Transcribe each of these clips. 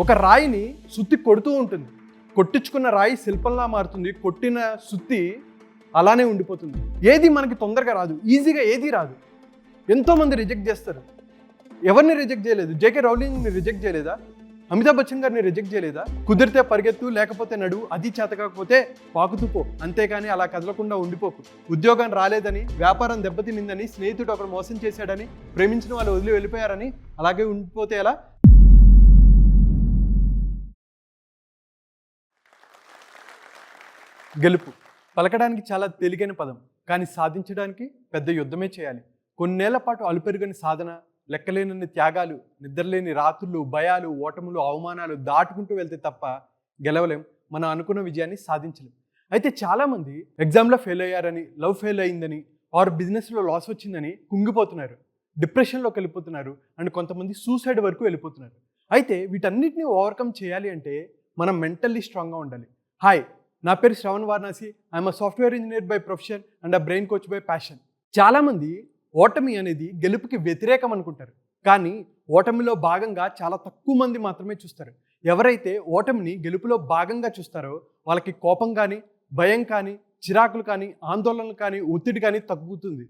ఒక రాయిని సుత్తి కొడుతూ ఉంటుంది. కొట్టించుకున్న రాయి శిల్పంలా మారుతుంది. కొట్టిన సుత్తి అలానే ఉండిపోతుంది. ఏది మనకి తొందరగా రాదు. ఈజీగా ఏది రాదు. ఎంతోమంది రిజెక్ట్ చేస్తారు. ఎవరిని రిజెక్ట్ చేయలేదు? జేకే రౌలింగ్ని రిజెక్ట్ చేయలేదా? అమితాబ్ బచ్చన్ గారిని రిజెక్ట్ చేయలేదా? కుదిరితే పరిగెత్తు లేకపోతే నడు అది చేత కాకపోతే పాకుతూ అంతేకాని అలా కదలకుండా ఉండిపోకు. ఉద్యోగం రాలేదని వ్యాపారం దెబ్బతినిందని స్నేహితుడు ఒకరు మోసం చేశాడని ప్రేమించిన వాళ్ళు వదిలి వెళ్ళిపోయారని అలాగే ఉండిపోతే ఎలా? గెలుపు. పలకడానికి చాలా తేలికైన పదం కానీ సాధించడానికి పెద్ద యుద్ధమే చేయాలి. కొన్నేళ్ళ పాటు అలుపెరుగని సాధన లెక్కలేనన్ని త్యాగాలు నిద్రలేని రాత్రులు భయాలు ఓటములు అవమానాలు దాటుకుంటూ వెళ్తే తప్ప గెలవలేం. మనం అనుకున్న విజయాన్ని సాధించలేం. అయితే చాలామంది ఎగ్జామ్లో ఫెయిల్ అయ్యారని లవ్ ఫెయిల్ అయిందని ఆర్ బిజినెస్లో లాస్ వచ్చిందని కుంగిపోతున్నారు. డిప్రెషన్లోకి వెళ్ళిపోతున్నారు అండ్ కొంతమంది సూసైడ్ వరకు వెళ్ళిపోతున్నారు. అయితే వీటన్నిటిని ఓవర్కమ్ చేయాలి అంటే మనం మెంటల్లీ స్ట్రాంగ్గా ఉండాలి. హాయ్ నా పేరు Shravan Varanasi. I'm a software engineer by profession and a brain coach by passion చాలామంది ఓటమి అనేది గెలుపుకి వ్యతిరేకం అనుకుంటారు. కానీ ఓటమిలో భాగంగా చాలా తక్కువ మంది మాత్రమే చూస్తారు. ఎవరైతే ఓటమిని గెలుపులో భాగంగా చూస్తారో వాళ్ళకి కోపం కానీ భయం కానీ చిరాకులు కానీ ఆందోళనలు కానీ ఒత్తిడి కానీ తగ్గుతుంది.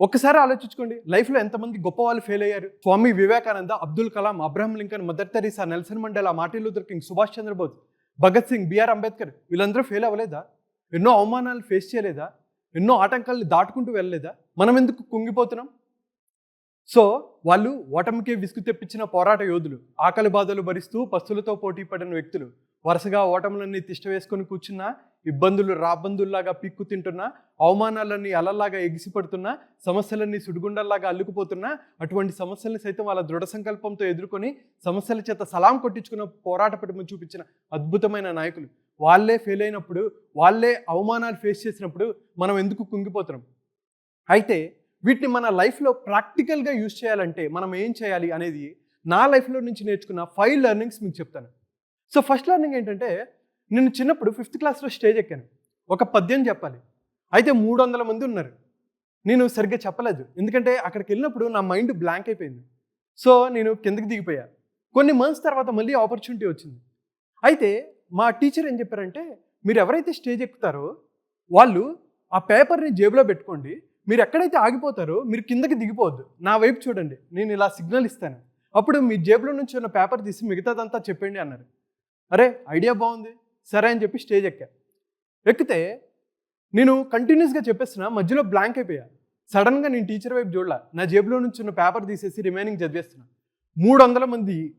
ఒక్కసారి ఆలోచించుకోండి. లైఫ్లో ఎంతమంది గొప్ప వాళ్ళు ఫెయిల్ అయ్యారు? Swami Vivekananda Abdul Kalam Abraham Lincoln Mother Teresa Nelson Mandela Martin Luther King Subhash Chandrabose Bhagat Singh B R Ambedkar వీళ్ళందరూ ఫెయిల్ అవ్వలేదా? ఎన్నో అవమానాలు ఫేస్ చేయలేదా? ఎన్నో ఆటంకాలను దాటుకుంటూ వెళ్ళలేదా? మనం ఎందుకు కుంగిపోతున్నాం? సో వాళ్ళు ఓటమికి విసుగు తెప్పించిన పోరాట యోధులు ఆకలి బాధలు భరిస్తూ పస్తులతో పోటీ పడిన వ్యక్తులు వరుసగా ఓటములన్నీ తిష్ట వేసుకొని కూర్చున్నా ఇబ్బందులు రాబందుల్లాగా పిక్కు తింటున్నా అవమానాలన్నీ అలల్లాగా ఎగిసిపడుతున్నా సమస్యలన్నీ సుడిగుండల్లాగా అల్లుకుపోతున్నా అటువంటి సమస్యలను సైతం వాళ్ళ దృఢ సంకల్పంతో ఎదుర్కొని సమస్యల చేత సలాం కొట్టించుకున్న పోరాట పటిమ చూపించిన అద్భుతమైన నాయకులు. వాళ్ళే ఫెయిల్ అయినప్పుడు వాళ్ళే అవమానాలు ఫేస్ చేసినప్పుడు మనం ఎందుకు కుంగిపోతున్నాం? అయితే వీటిని మన లైఫ్లో ప్రాక్టికల్గా యూజ్ చేయాలంటే మనం ఏం చేయాలి అనేది నా లైఫ్లో నుంచి నేర్చుకున్న ఫైవ్ లెర్నింగ్స్ మీకు చెప్తాను. సో ఫస్ట్ లెర్నింగ్ ఏంటంటే నేను చిన్నప్పుడు ఫిఫ్త్ క్లాస్లో స్టేజ్ ఎక్కాను. ఒక పద్యం చెప్పాలి. అయితే మూడు వందల మంది ఉన్నారు. నేను సరిగ్గా చెప్పలేదు. ఎందుకంటే అక్కడికి వెళ్ళినప్పుడు నా మైండ్ బ్లాంక్ అయిపోయింది. సో నేను కిందకి దిగిపోయా. కొన్ని మంత్స్ తర్వాత మళ్ళీ ఆపర్చునిటీ వచ్చింది. అయితే మా టీచర్ ఏం చెప్పారంటే మీరు ఎవరైతే స్టేజ్ ఎక్కుతారో వాళ్ళు ఆ పేపర్ని జేబులో పెట్టుకోండి. మీరు ఎక్కడైతే ఆగిపోతారో మీరు కిందకి దిగిపోవద్దు. నా వైపు చూడండి. నేను ఇలా సిగ్నల్ ఇస్తాను. అప్పుడు మీ జేబులో నుంచి ఉన్న పేపర్ తీసి మిగతాదంతా చెప్పండి అన్నారు. అరే ఐడియా బాగుంది. సరే అని చెప్పి స్టేజ్ ఎక్కా. ఎక్కితే నేను కంటిన్యూస్గా చెప్పేస్తున్నా మధ్యలో బ్లాంక్ అయిపోయా. సడన్గా నేను టీచర్ వైపు చూడలా. నా జేబులో నుంచి ఉన్న పేపర్ తీసేసి రిమైనింగ్ చదివేస్తున్నా. మూడు వందల మంది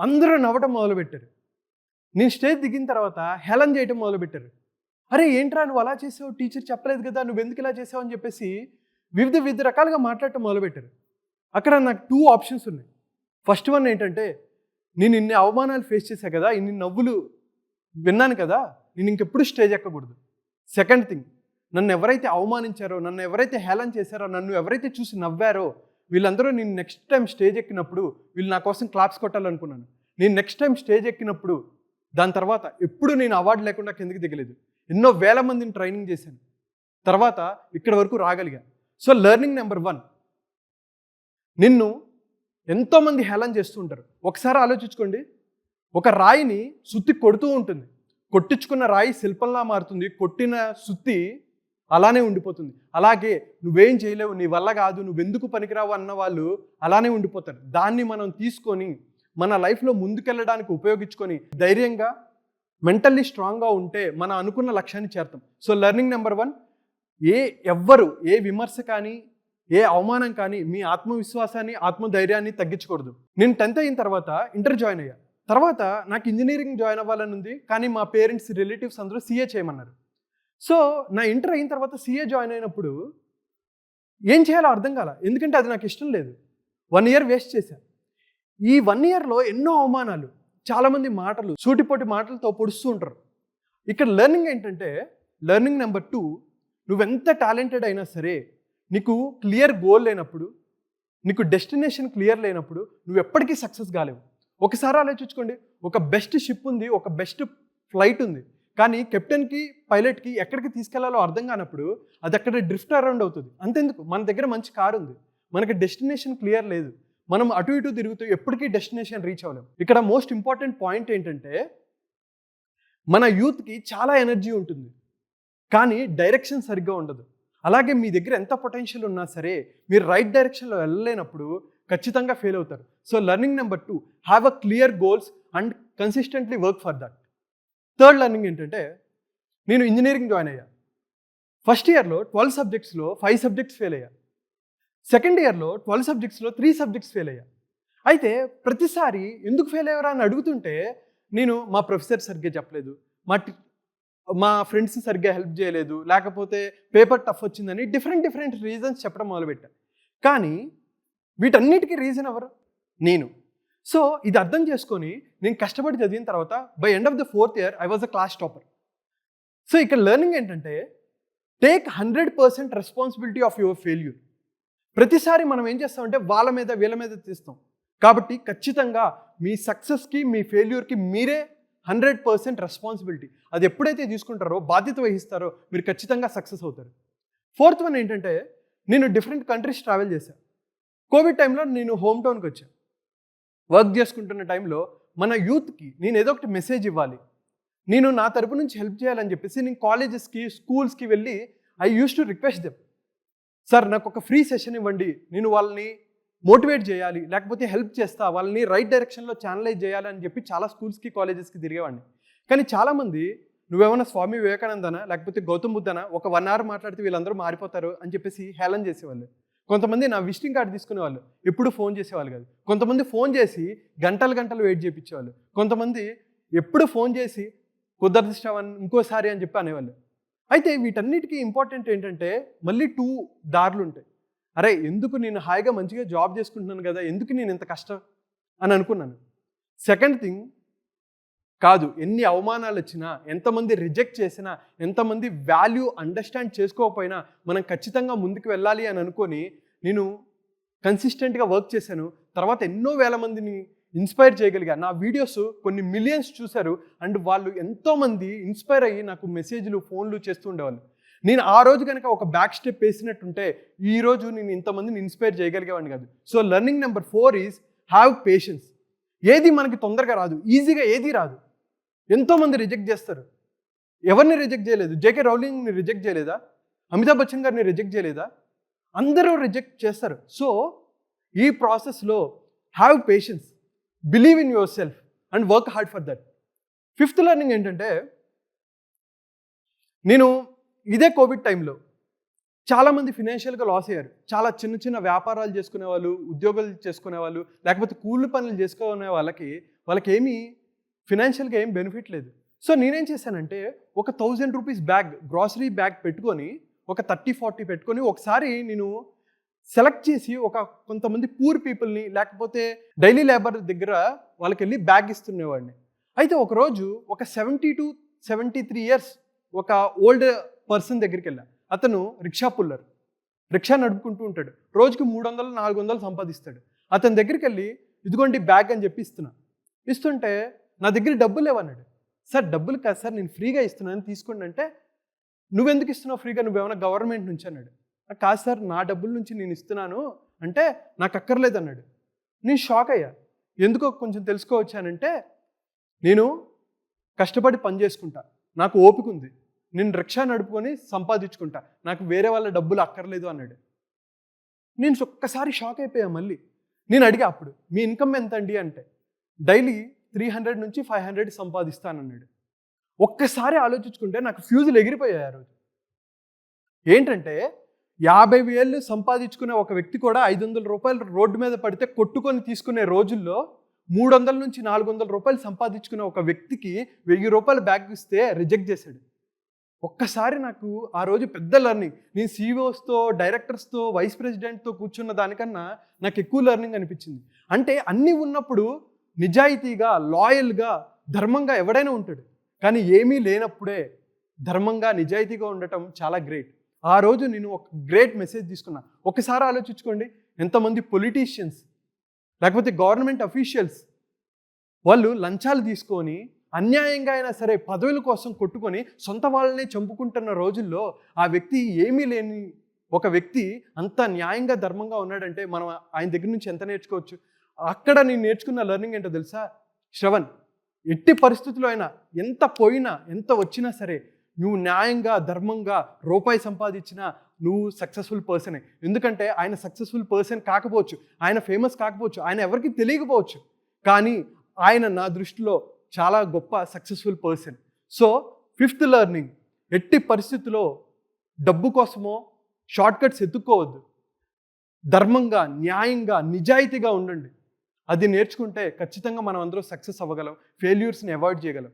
అందరూ నవ్వటం మొదలుపెట్టారు. నేను స్టేజ్ దిగిన తర్వాత హేళన్ చేయటం మొదలుపెట్టారు. అరే ఏంట్రా నువ్వు అలా చేసావు? టీచర్ చెప్పలేదు కదా నువ్వు ఎందుకు ఇలా చేసావు? అని చెప్పేసి వివిధ వివిధ రకాలుగా మాట్లాడటం మొదలుపెట్టారు. అక్కడ నాకు టూ ఆప్షన్స్ ఉన్నాయి. ఫస్ట్ వన్ ఏంటంటే నేను ఇన్ని అవమానాలు ఫేస్ చేశా కదా ఇన్ని నవ్వులు విన్నాను కదా నేను ఇంకెప్పుడు స్టేజ్ ఎక్కకూడదు. సెకండ్ థింగ్ నన్ను ఎవరైతే అవమానించారో నన్ను ఎవరైతే హేళన చేశారో నన్ను ఎవరైతే చూసి నవ్వారో వీళ్ళందరూ నేను నెక్స్ట్ టైం స్టేజ్ ఎక్కినప్పుడు వీళ్ళు నా కోసం క్లాప్స్ కొట్టాలనుకున్నాను. నేను నెక్స్ట్ టైం స్టేజ్ ఎక్కినప్పుడు దాని తర్వాత ఎప్పుడు నేను అవార్డు లేకుండా కిందకి దిగలేదు. ఎన్నో వేల మందిని ట్రైనింగ్ చేశాను. తర్వాత ఇక్కడ వరకు రాగలిగా. సో లెర్నింగ్ నెంబర్ వన్ నిన్ను ఎంతోమంది హేళన చేస్తూ ఉంటారు. ఒకసారి ఆలోచించుకోండి. ఒక రాయిని సుత్తి కొడుతూ ఉంటుంది. కొట్టించుకున్న రాయి శిల్పంలా మారుతుంది. కొట్టిన సుత్తి అలానే ఉండిపోతుంది. అలాగే నువ్వేం చేయలేవు నీ వల్ల కాదు నువ్వెందుకు పనికిరావు అన్న వాళ్ళు అలానే ఉండిపోతారు. దాన్ని మనం తీసుకొని మన లైఫ్లో ముందుకెళ్ళడానికి ఉపయోగించుకొని ధైర్యంగా మెంటల్లీ స్ట్రాంగ్గా ఉంటే మనం అనుకున్న లక్ష్యాన్ని చేరుతాం. సో లెర్నింగ్ నెంబర్ వన్ ఏ ఎవ్వరు ఏ విమర్శ కానీ ఏ అవమానం కానీ మీ ఆత్మవిశ్వాసాన్ని ఆత్మధైర్యాన్ని తగ్గించకూడదు. నేను టెన్త్ అయిన తర్వాత ఇంటర్ జాయిన్ అయ్యా. తర్వాత నాకు ఇంజనీరింగ్ జాయిన్ అవ్వాలని ఉంది కానీ మా పేరెంట్స్ రిలేటివ్స్ అందరూ సీఏ చేయమన్నారు. సో నా ఇంటర్ అయిన తర్వాత సీఏ జాయిన్ అయినప్పుడు ఏం చేయాలో అర్థం కాల. ఎందుకంటే అది నాకు ఇష్టం లేదు. వన్ ఇయర్ వేస్ట్ చేశా. ఈ వన్ ఇయర్లో ఎన్నో అవమానాలు చాలామంది మాటలు సూటిపోటి మాటలతో పొడుస్తూ ఉంటారు. ఇక్కడ లెర్నింగ్ ఏంటంటే లెర్నింగ్ నెంబర్ టూ నువ్వెంత టాలెంటెడ్ అయినా సరే నీకు క్లియర్ గోల్ లేనప్పుడు నీకు డెస్టినేషన్ క్లియర్ లేనప్పుడు నువ్వు ఎప్పటికీ సక్సెస్ కాలేవు. ఒకసారి ఆలోచించుకోండి ఒక బెస్ట్ షిప్ ఉంది ఒక బెస్ట్ ఫ్లైట్ ఉంది కానీ కెప్టెన్కి పైలట్కి ఎక్కడికి తీసుకెళ్ళాలో అర్థం కానప్పుడు అది అక్కడ డ్రిఫ్ట్ అరౌండ్ అవుతుంది. అంతెందుకు? మన దగ్గర మంచి కారు ఉంది మనకి డెస్టినేషన్ క్లియర్ లేదు మనం అటు ఇటు తిరుగుతూ ఎప్పటికీ డెస్టినేషన్ రీచ్ అవ్వలేం. ఇక్కడ మోస్ట్ ఇంపార్టెంట్ పాయింట్ ఏంటంటే మన యూత్కి చాలా ఎనర్జీ ఉంటుంది కానీ డైరెక్షన్ సరిగ్గా ఉండదు. అలాగే మీ దగ్గర ఎంత పొటెన్షియల్ ఉన్నా సరే మీరు రైట్ డైరెక్షన్లో వెళ్ళలేనప్పుడు ఖచ్చితంగా ఫెయిల్ అవుతారు. So learning number two have a clear goals and consistently work for that third learning ఏంటంటే నేను ఇంజనీరింగ్ జాయిన్ అయ్యా. ఫస్ట్ ఇయర్లో ట్వెల్వ్ సబ్జెక్ట్స్లో ఫైవ్ సబ్జెక్ట్స్ ఫెయిల్ అయ్యా. సెకండ్ ఇయర్లో ట్వెల్వ్ సబ్జెక్ట్స్లో త్రీ సబ్జెక్ట్స్ ఫెయిల్ అయ్యా. అయితే ప్రతిసారి ఎందుకు ఫెయిల్ అయ్యారా అని అడుగుతుంటే నేను మా ప్రొఫెసర్ సరిగ్గా చెప్పలేదు. మా మా ఫ్రెండ్స్ సరిగ్గా హెల్ప్ చేయలేదు లేకపోతే పేపర్ టఫ్ వచ్చిందని డిఫరెంట్ డిఫరెంట్ రీజన్స్ చెప్పడం మొదలుపెట్టాను కానీ వీటన్నిటికీ రీజన్ ఎవరు? నేను. సో ఇది అర్థం చేసుకొని నేను కష్టపడి చదివిన తర్వాత by end of the fourth year I was a class topper so ఇక్కడ లెర్నింగ్ ఏంటంటే take hundred percent responsibility of your failure ప్రతిసారి మనం ఏం చేస్తామంటే వాళ్ళ మీద వీళ్ళ మీద తీస్తాం. కాబట్టి ఖచ్చితంగా మీ సక్సెస్కి మీ ఫెయిల్యూర్కి మీరే హండ్రెడ్ పర్సెంట్ రెస్పాన్సిబిలిటీ. అది ఎప్పుడైతే తీసుకుంటారో బాధ్యత వహిస్తారో మీరు ఖచ్చితంగా సక్సెస్ అవుతారు. ఫోర్త్ వన్ ఏంటంటే నేను డిఫరెంట్ కంట్రీస్ ట్రావెల్ చేశాను కోవిడ్ టైంలో నేను హోమ్ టౌన్కి వచ్చాను వర్క్ చేసుకుంటున్న టైంలో మన యూత్కి నేను ఏదో ఒకటి మెసేజ్ ఇవ్వాలి. నేను నా తరపు నుంచి హెల్ప్ చేయాలని చెప్పేసి నేను కాలేజెస్కి స్కూల్స్కి వెళ్ళి I use to request them. Sir నాకు ఒక ఫ్రీ సెషన్ ఇవ్వండి. నేను వాళ్ళని మోటివేట్ చేయాలి లేకపోతే హెల్ప్ చేస్తా వాళ్ళని రైట్ డైరెక్షన్లో ఛానలైజ్ చేయాలి అని చెప్పి చాలా స్కూల్స్కి కాలేజెస్కి తిరిగేవాడిని. కానీ చాలామంది నువ్వేమైనా స్వామి వివేకానందనా లేకపోతే గౌతమ్ బుద్ధనా ఒక వన్ అవర్ మాట్లాడితే వీళ్ళందరూ మారిపోతారు అని చెప్పేసి హేళన చేసేవాళ్ళు. కొంతమంది నా విజిటింగ్ కార్డు తీసుకునేవాళ్ళు ఎప్పుడు ఫోన్ చేసేవాళ్ళు కాదు. కొంతమంది ఫోన్ చేసి గంటలు గంటలు వెయిట్ చేయించేవాళ్ళు కొంతమంది ఎప్పుడు ఫోన్ చేసి కుదరదు ఇంకోసారి అని చెప్పి అనేవాళ్ళు. అయితే వీటన్నిటికీ ఇంపార్టెంట్ ఏంటంటే మళ్ళీ టూ దారులు ఉంటాయి అరే ఎందుకు నేను హాయిగా మంచిగా జాబ్ చేసుకుంటున్నాను కదా? ఎందుకు నేను ఇంత కష్టం? అని అనుకున్నాను. సెకండ్ థింగ్ కాదు ఎన్ని అవమానాలు వచ్చినా ఎంతమంది రిజెక్ట్ చేసినా ఎంతమంది వాల్యూ అండర్స్టాండ్ చేసుకోకపోయినా మనం ఖచ్చితంగా ముందుకు వెళ్ళాలి అని అనుకొని నేను కన్సిస్టెంట్గా వర్క్ చేశాను. తర్వాత ఎన్నో వేల మందిని ఇన్స్పైర్ చేయగలిగా. నా వీడియోస్ కొన్ని మిలియన్స్ చూశారు. అండ్ వాళ్ళు ఎంతోమంది ఇన్స్పైర్ అయ్యి నాకు మెసేజ్లు ఫోన్లు చేస్తూ ఉండేవాళ్ళు. నేను ఆ రోజు కనుక ఒక బ్యాక్ స్టెప్ వేసినట్టుంటే ఈ రోజు నేను ఇంతమందిని ఇన్స్పైర్ చేయగలిగేవాడిని కాదు. So learning number four is have patience ఏది మనకి తొందరగా రాదు. ఈజీగా ఏది రాదు. ఎంతోమంది రిజెక్ట్ చేస్తారు. ఎవరిని రిజెక్ట్ చేయలేదు? జేకే రౌలింగ్ని రిజెక్ట్ చేయలేదా? అమితాబ్ బచ్చన్ గారిని రిజెక్ట్ చేయలేదా? అందరూ రిజెక్ట్ చేస్తారు. సో ఈ ప్రాసెస్లో have patience believe in yourself and work hard for that fifth learning ఏంటంటే నేను ఇదే కోవిడ్ టైంలో చాలామంది ఫినాన్షియల్గా లాస్ అయ్యారు. చాలా చిన్న చిన్న వ్యాపారాలు చేసుకునే వాళ్ళు ఉద్యోగాలు చేసుకునే వాళ్ళు లేకపోతే కూలి పనులు చేసుకునే వాళ్ళకి వాళ్ళకి ఏమీ ఫినాన్షియల్గా ఏం బెనిఫిట్ లేదు. సో నేనేం చేశానంటే ఒక thousand rupees bag grocery bag పెట్టుకొని ఒక థర్టీ ఫార్టీ పెట్టుకొని ఒకసారి నేను సెలెక్ట్ చేసి ఒక కొంతమంది పూర్ పీపుల్ని లేకపోతే డైలీ లేబర్ దగ్గర వాళ్ళకి వెళ్ళి బ్యాగ్ ఇస్తుండేవాడిని. అయితే ఒకరోజు ఒక seventy two seventy three years ఒక ఓల్డ్ పర్సన్ దగ్గరికి వెళ్ళా. అతను రిక్షా పుల్లర్. రిక్షా నడుపుకుంటూ ఉంటాడు. రోజుకి మూడు వందలు నాలుగు వందలు సంపాదిస్తాడు. అతని దగ్గరికి వెళ్ళి ఇదిగోండి బ్యాగ్ అని చెప్పి ఇస్తున్నా. ఇస్తుంటే నా దగ్గర డబ్బులు లేవన్నాడు సార్ డబ్బులు కాదు సార్ నేను ఫ్రీగా ఇస్తున్నాను. తీసుకోండి అంటే నువ్వెందుకు ఇస్తున్నావు ఫ్రీగా? నువ్వేమైనా గవర్నమెంట్ నుంచి అన్నాడు. కాదు సార్ నా డబ్బుల నుంచి నేను ఇస్తున్నాను. అంటే నాకు అక్కర్లేదు అన్నాడు. నేను షాక్ అయ్యా. ఎందుకో కొంచెం తెలుసుకోవచ్చానంటే నేను కష్టపడి పని చేసుకుంటా. నాకు ఓపిక ఉంది. నేను రిక్షా నడుపుకొని సంపాదించుకుంటా. నాకు వేరే వాళ్ళ డబ్బులు అక్కర్లేదు అన్నాడు. నేను ఒక్కసారి షాక్ అయిపోయా మళ్ళీ. నేను అడిగా అప్పుడు మీ ఇన్కమ్ ఎంత అండి అంటే డైలీ త్రీ హండ్రెడ్ నుంచి ఫైవ్ హండ్రెడ్ సంపాదిస్తానన్నాడు. ఒక్కసారి ఆలోచించుకుంటే నాకు ఫ్యూజులు ఎగిరిపోయాయి ఆ రోజు. ఏంటంటే యాభై వేలు సంపాదించుకునే ఒక వ్యక్తి కూడా ఐదు వందల రూపాయలు రోడ్డు మీద పడితే కొట్టుకొని తీసుకునే రోజుల్లో మూడు వందల నుంచి నాలుగు వందల రూపాయలు సంపాదించుకునే ఒక వ్యక్తికి వెయ్యి రూపాయలు బ్యాగ్ ఇస్తే రిజెక్ట్ చేశాడు. ఒక్కసారి నాకు ఆ రోజు పెద్ద లెర్నింగ్ నేను సీఈఓస్తో డైరెక్టర్స్తో వైస్ ప్రెసిడెంట్తో కూర్చున్న దానికన్నా నాకు ఎక్కువ లెర్నింగ్ అనిపించింది. అంటే అన్నీ ఉన్నప్పుడు నిజాయితీగా లాయల్గా ధర్మంగా ఎవడైనా ఉంటాడు. కానీ ఏమీ లేనప్పుడే ధర్మంగా నిజాయితీగా ఉండటం చాలా గ్రేట్ ఆ రోజు నేను ఒక గ్రేట్ మెసేజ్ తీసుకున్నా. ఒకసారి ఆలోచించుకోండి. ఎంతమంది పొలిటీషియన్స్ లేకపోతే గవర్నమెంట్ అఫీషియల్స్ వాళ్ళు లంచాలు తీసుకొని అన్యాయంగా అయినా సరే పదవుల కోసం కొట్టుకొని సొంత వాళ్ళనే చంపుకుంటున్న రోజుల్లో ఆ వ్యక్తి ఏమీ లేని ఒక వ్యక్తి అంత న్యాయంగా ధర్మంగా ఉన్నాడంటే మనం ఆయన దగ్గర నుంచి ఎంత నేర్చుకోవచ్చు? అక్కడ నేను నేర్చుకున్న లెర్నింగ్ ఏంటో తెలుసా? శ్రవణ్ ఎట్టి పరిస్థితుల్లో అయినా ఎంత పోయినా ఎంత వచ్చినా సరే నువ్వు న్యాయంగా ధర్మంగా రూపాయి సంపాదించినా నువ్వు సక్సెస్ఫుల్ పర్సనే. ఎందుకంటే ఆయన సక్సెస్ఫుల్ పర్సన్ కాకపోవచ్చు. ఆయన ఫేమస్ కాకపోవచ్చు. ఆయన ఎవరికి తెలియకపోవచ్చు. కానీ ఆయన నా దృష్టిలో చాలా గొప్ప successful person so fifth learning ఎట్టి పరిస్థితుల్లో డబ్బు కోసమో షార్ట్ కట్స్ ఎత్తుక్కోవద్దు. ధర్మంగా న్యాయంగా నిజాయితీగా ఉండండి. అది నేర్చుకుంటే ఖచ్చితంగా మనం అందరూ సక్సెస్ అవ్వగలం ఫెయిల్యూర్స్ని అవాయిడ్ చేయగలం.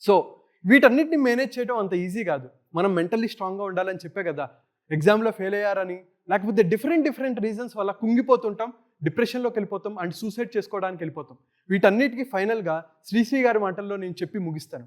సో వీటన్నిటిని మేనేజ్ చేయడం అంత ఈజీ కాదు. మనం మెంటల్లీ స్ట్రాంగ్గా ఉండాలని చెప్పే కదా. ఎగ్జామ్లో ఫెయిల్ అయ్యారని లేకపోతే డిఫరెంట్ డిఫరెంట్ రీజన్స్ వల్ల కుంగిపోతుంటాం. డిప్రెషన్లోకి వెళ్ళిపోతాం అండ్ సూసైడ్ చేసుకోవడానికి వెళ్ళిపోతాం. వీటన్నిటికీ ఫైనల్గా శ్రీశ్రీ గారి మాటల్లో నేను చెప్పి ముగిస్తాను.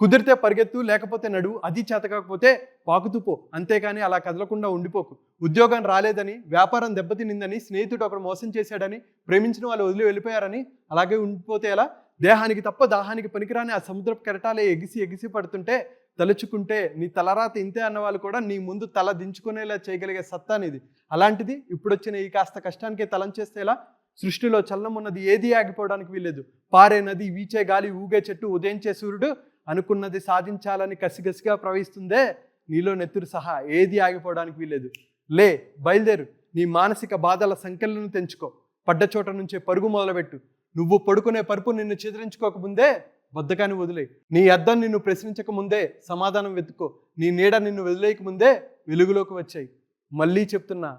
కుదిరితే పరిగెత్తు లేకపోతే నడు అది చేతకాకపోతే పాకుతూ పో. అంతేకాని అలా కదలకుండా ఉండిపోకు. ఉద్యోగం రాలేదని వ్యాపారం దెబ్బతినిందని స్నేహితుడు ఒకడు మోసం చేశాడని ప్రేమించిన వాళ్ళు వదిలి వెళ్ళిపోయారని అలాగే ఉండిపోతే ఎలా? దేహానికి తప్ప దాహానికి పనికిరాని ఆ సముద్రపు కెరటాలే ఎగిసి ఎగిసి పడుతుంటే తలుచుకుంటే నీ తలరాత ఇంతే అన్న వాళ్ళు కూడా నీ ముందు తల దించుకునేలా చేయగలిగే సత్తా నీది. అలాంటిది ఇప్పుడొచ్చిన ఈ కాస్త కష్టానికి తలంచేస్తేలా సృష్టిలో చల్లం ఉన్నది ఏది ఆగిపోవడానికి వీల్లేదు. పారే నది వీచే గాలి ఊగే చెట్టు ఉదయించే సూర్యుడు అనుకున్నది సాధించాలని కసిగసిగా ప్రవహిస్తుందే నీలో నెత్తురు సహా ఏది ఆగిపోవడానికి వీల్లేదు. లే బయలుదేరు. నీ మానసిక బాధల సంఖ్యలను తెంచుకో. పడ్డ చోట నుంచే పరుగు మొదలుపెట్టు. నువ్వు పడుకునే పరుపు నిన్ను చెదిరించుకోకముందే బద్ధకాన్ని వదిలే నీ అద్దం నిన్ను ప్రశ్నించక ముందే సమాధానం వెతుక్కో. నీ నీడ నిన్ను వదిలేయక ముందే వెలుగులోకి వచ్చాయి. మళ్ళీ చెప్తున్నా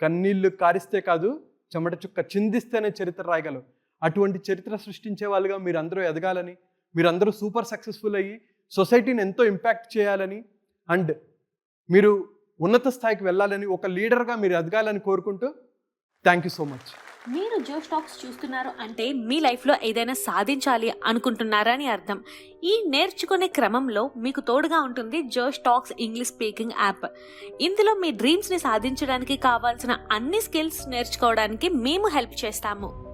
కన్నీళ్ళు కారిస్తే కాదు చెమట చుక్క చిందిస్తేనే చరిత్ర రాయగలవు. అటువంటి చరిత్ర సృష్టించే వాళ్ళుగా మీరందరూ ఎదగాలని మీరందరూ సూపర్ సక్సెస్ఫుల్ అయ్యి సొసైటీని ఎంతో ఇంపాక్ట్ చేయాలని అండ్ మీరు ఉన్నత స్థాయికి వెళ్ళాలని ఒక లీడర్గా మీరు ఎదగాలని కోరుకుంటూ థ్యాంక్ యూ సో మచ్. మీరు జో స్టాక్స్ చూస్తున్నారు అంటే మీ లైఫ్లో ఏదైనా సాధించాలి అనుకుంటున్నారని అర్థం. ఈ నేర్చుకునే క్రమంలో మీకు తోడుగా ఉంటుంది Josh Talks English speaking app. ఇందులో మీ డ్రీమ్స్ని సాధించడానికి కావాల్సిన అన్ని స్కిల్స్ నేర్చుకోవడానికి మేము హెల్ప్ చేస్తాము.